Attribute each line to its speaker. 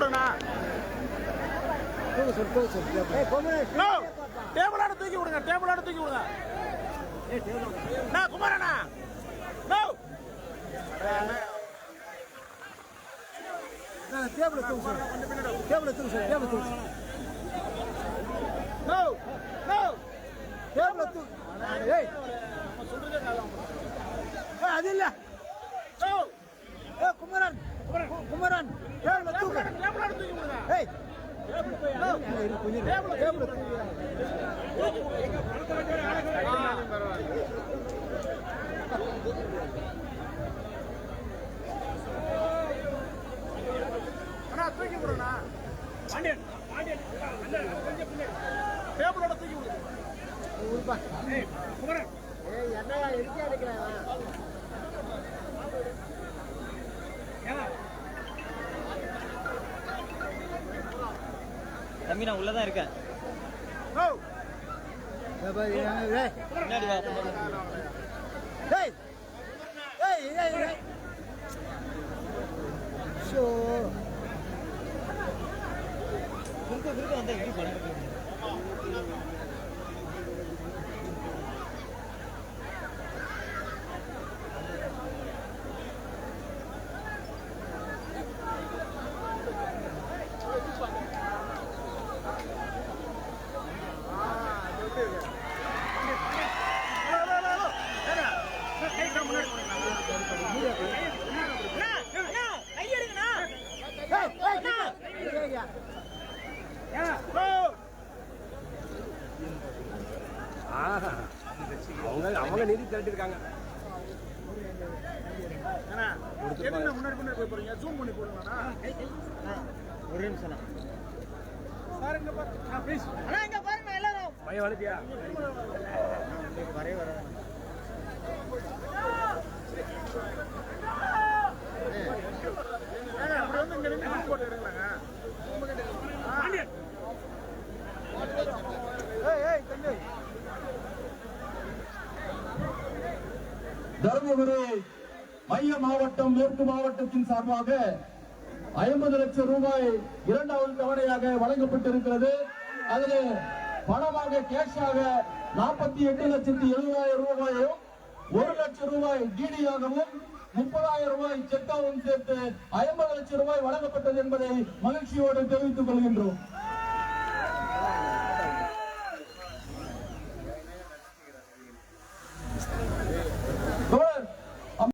Speaker 1: விடுண்ணா டேபிளாட தூக்கி விடுங்க டேபிளாட தூக்கி விடுங்க. குமாரண்ணா.
Speaker 2: டேபிள் சொல் டேபிள் சொல் டேபிள்
Speaker 1: நோ
Speaker 2: டேபிள் ஏய் அது இல்ல
Speaker 1: நோ
Speaker 2: ஏய் குமரன் குமரன் டேபிள் தூக்கு
Speaker 1: டேபிளாட தூக்கி விடுங்க
Speaker 2: ஏய் இரு, கொஞ்சம் இரு. டேபிள் தூக்கு
Speaker 1: அண்ணா தூக்கி விடுண்ணா பாண்டியன் பாண்டியன் டேபிளோட தூக்கி விடுங்க
Speaker 2: ஏய் என்னையா இருக்கே அடிக்கிறான்
Speaker 3: தம்பி நான் உள்ளதான் இருக்கேன்.
Speaker 1: நோ
Speaker 3: வா
Speaker 2: ஏய் ஏய் ஏய் ஷோ
Speaker 3: வந்தா எப்படி பண்ணுறது
Speaker 2: ஏய் ஏய் ஏய்
Speaker 4: அவங்க அவங்க நிதி திரட்டி இருக்காங்க
Speaker 1: என்ன முன்னாடி முன்னாடி போய் போறீங்க? ஜூம் பண்ணி போடுங்கண்ணா.
Speaker 3: ஒரு நிமிஷம் அண்ணா.
Speaker 1: சார் இங்க பாருங்க. ப்ளீஸ்
Speaker 4: பையன் வந்துட்டியா
Speaker 3: வரவே வர
Speaker 1: ஏங்க அப்படி வந்து இங்க நின்று ஜூம் போட்டு எடுங்களாங்க பாண்டியன்
Speaker 2: ஏய் ஏய் தம்பி
Speaker 5: தருமபுரி மைய மாவட்டம் மேற்கு மாவட்டத்தின் சார்பாக ஐம்பது லட்சம் ரூபாய் இரண்டாவது தவணையாக வழங்கப்பட்டிருக்கிறது. அதில் பணமாக கேஷாக நாற்பத்தி எட்டு லட்சத்தி எழுபதாயிரம் ரூபாயும் ஒரு லட்சம் ரூபாய் டிடியாகவும் முப்பதாயிரம் ரூபாய் செக்காவும் சேர்த்து ஐம்பது லட்சம் ரூபாய் வழங்கப்பட்டது என்பதை மகிழ்ச்சியோடு தெரிவித்துக் கொள்கின்றோம்.